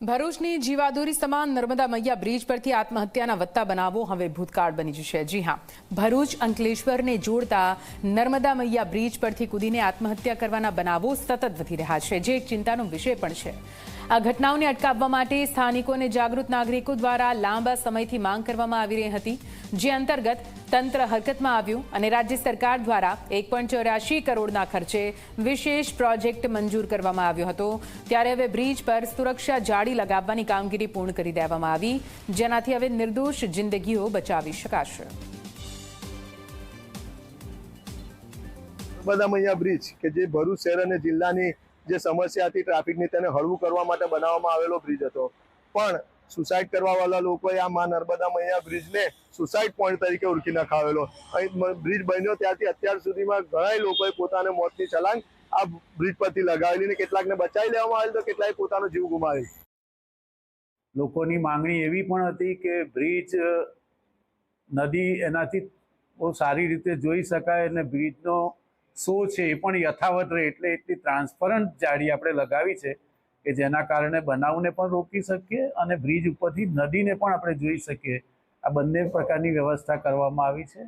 ભરૂચની જીવાદોરી સમાન નર્મદા મૈયા બ્રિજ પરથી આત્મહત્યાના વધતા બનાવો હવે ભૂતકાળ બની જશે. જી હા, ભરૂચ અંકલેશ્વરને જોડતા નર્મદા મૈયા બ્રિજ પરથી કૂદીને આત્મહત્યા કરવાના બનાવો સતત વધી રહ્યા છે. જે એક ચિંતાનો વિષય પણ છે. આ ઘટનાઓને અટકાવવા માટે સ્થાનિકો અને જાગૃત નાગરિકો દ્વારા લાંબા સમયથી માંગ કરવામાં આવી રહી હતી, જે અંતર્ગત તંત્ર હરકતમાં આવ્યું અને રાજ્ય સરકાર દ્વારા એક કરોડના ખર્ચે વિશેષ પ્રોજેક્ટ મંજૂર કરવામાં આવ્યો હતો. ત્યારે હવે બ્રિજ પર સુરક્ષા જાળી લગાવવાની કામગીરી પૂર્ણ કરી દેવામાં આવી, જેનાથી હવે નિર્દોષ જિંદગીઓ બચાવી શકાશે. નર્મદા બ્રિજ કે જે ભરૂચ શહેર અને જિલ્લાની જે સમસ્યા હતી ટ્રાફિકની તેને હળવું કરવા માટે બનાવવામાં આવેલો બ્રિજ હતો. પણ સુસાઇડ કરવાવાળા લોકોએ આ મા નર્મદા મૈયા બ્રિજને સુસાઇડ પોઈન્ટ તરીકે ઓળખી નખાવેલો. અહીં બ્રિજ બન્યો ત્યારથી અત્યાર સુધીમાં ઘણા લોકોએ પોતાને મોતની છલાંગ આ બ્રિજ પરથી લગાવેલી ને કેટલાકને બચાવી લેવામાં આવેલ તો કેટલાય પોતાનો જીવ ગુમાવેલ લોકોની માંગણી એવી પણ હતી કે બ્રિજ નદી એનાથી બહુ સારી રીતે જોઈ શકાય અને બ્રિજનો શો છે એ પણ યથાવત રહે એટલે એટલી ટ્રાન્સપરન્ટ જાળી આપણે લગાવી છે. કે જેના કારણે બનાવને પણ રોકી શકીએ અને બ્રિજ ઉપરથી નદીને પણ આપણે જોઈ શકીએ. આ બંને પ્રકારની વ્યવસ્થા કરવામાં આવી છે.